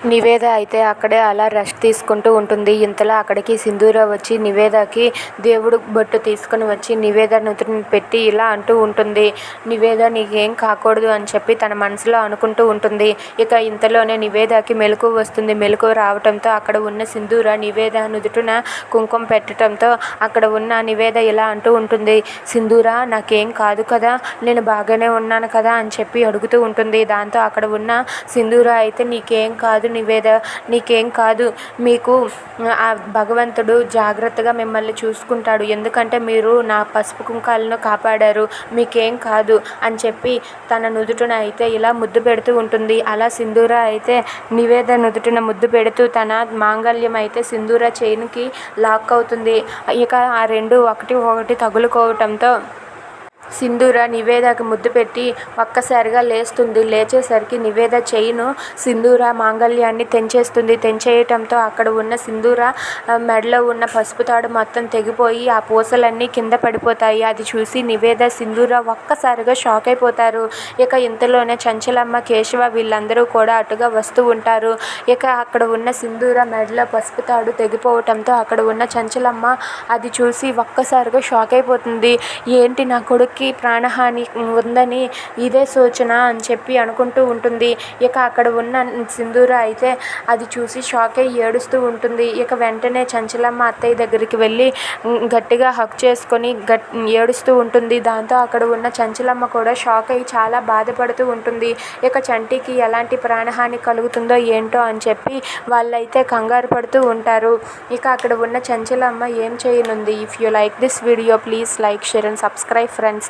నివేద అయితే అక్కడే అలా రెస్ట్ తీసుకుంటూ ఉంటుంది. ఇంతలో అక్కడికి సింధూర వచ్చి నివేదకి దేవుడు బొట్టు తీసుకుని వచ్చి నివేద నుదుటిని పెట్టి ఇలా అంటూ ఉంటుంది. నివేద నీకేం కాకూడదు అని చెప్పి తన మనసులో అనుకుంటూ ఉంటుంది. ఇక ఇంతలోనే నివేదకి మెలకు వస్తుంది. మెలకు రావటంతో అక్కడ ఉన్న సింధూర నివేద నుదుటిన కుంకుమ పెట్టడంతో అక్కడ ఉన్న నివేద ఇలా అంటూ ఉంటుంది. సింధూర నాకేం కాదు కదా నేను బాగానే ఉన్నాను కదా అని చెప్పి అడుగుతూ ఉంటుంది. దాంతో అక్కడ ఉన్న సింధూర అయితే నీకేం కాదు నివేద నీకేం కాదు. మీకు ఆ భగవంతుడు జాగ్రత్తగా మిమ్మల్ని చూసుకుంటాడు. ఎందుకంటే మీరు నా పసుపు కుంకాలను కాపాడారు. మీకేం కాదు అని చెప్పి తన నుదుటిన అయితే ఇలా ముద్దు పెడుతూ ఉంటుంది. అలా సింధూర అయితే నివేద నుదుటిన ముద్దు పెడుతూ తన మాంగళ్యం అయితే సింధూర చైన్కి లాక్ అవుతుంది. ఇక ఆ రెండు ఒకటి ఒకటి తగులుకోవటంతో సింధూర నివేదకి ముద్దు పెట్టి ఒక్కసారిగా లేస్తుంది. లేచేసరికి నివేద చైను సింధూర మాంగళ్యాన్ని తెంచేస్తుంది. తెంచేయటంతో అక్కడ ఉన్న సింధూర మెడలో ఉన్న పసుపు తాడు మొత్తం తెగిపోయి ఆ పూసలన్నీ కింద పడిపోతాయి. అది చూసి నివేద సింధూర ఒక్కసారిగా షాక్ అయిపోతారు. ఇక ఇంతలోనే చంచలమ్మ కేశవ వీళ్ళందరూ కూడా అటుగా వస్తూ ఉంటారు. ఇక అక్కడ ఉన్న సింధూర మెడలో పసుపు తాడు తెగిపోవటంతో అక్కడ ఉన్న చంచలమ్మ అది చూసి ఒక్కసారిగా షాక్ అయిపోతుంది. ఏంటి నా కొడుకు కొడుక్కి ప్రాణహాని ఉందని ఇదే సూచన అని చెప్పి అనుకుంటూ ఉంటుంది. ఇక అక్కడ ఉన్న సింధూర అయితే అది చూసి షాక్ అయ్యి ఏడుస్తూ ఉంటుంది. ఇక వెంటనే చంచలమ్మ అత్తయ్య దగ్గరికి వెళ్ళి గట్టిగా హక్ చేసుకొని గట్ ఏడుస్తూ ఉంటుంది. దాంతో అక్కడ ఉన్న చంచలమ్మ కూడా షాక్ అయ్యి చాలా బాధపడుతూ ఉంటుంది. ఇక చంటికి ఎలాంటి ప్రాణహాని కలుగుతుందో ఏంటో అని చెప్పి వాళ్ళైతే కంగారు పడుతూ ఉంటారు. ఇక అక్కడ ఉన్న చంచలమ్మ ఏం చేయనుంది? If you like this video please like share and subscribe friends